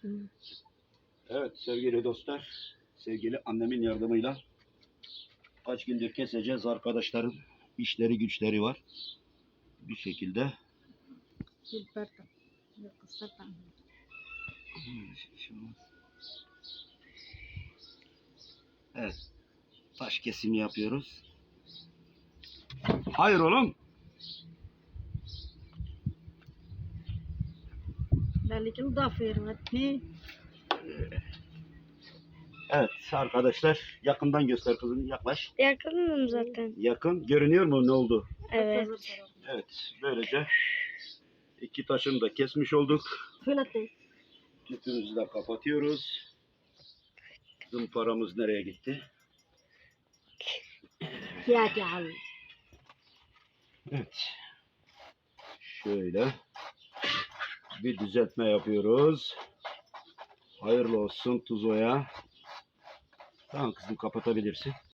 Hı. Evet sevgili dostlar, sevgili annemin yardımıyla kaç gündür keseceğiz arkadaşların işleri güçleri var. Bir şekilde. Evet. Taş kesimi yapıyoruz. Hayır oğlum. Lekin da firmatni. Evet arkadaşlar yakından göster kızım yaklaş. Yakınım zaten. Yakın görünüyor mu ne oldu? Evet. Evet böylece iki taşını da kesmiş olduk. Fölate. Tüpümüzü de kapatıyoruz. Zımparamız nereye gitti? Ya gel. Evet. Şöyle bir düzeltme yapıyoruz. Hayırlı olsun Tuzo'ya. Tamam kızım kapatabilirsin.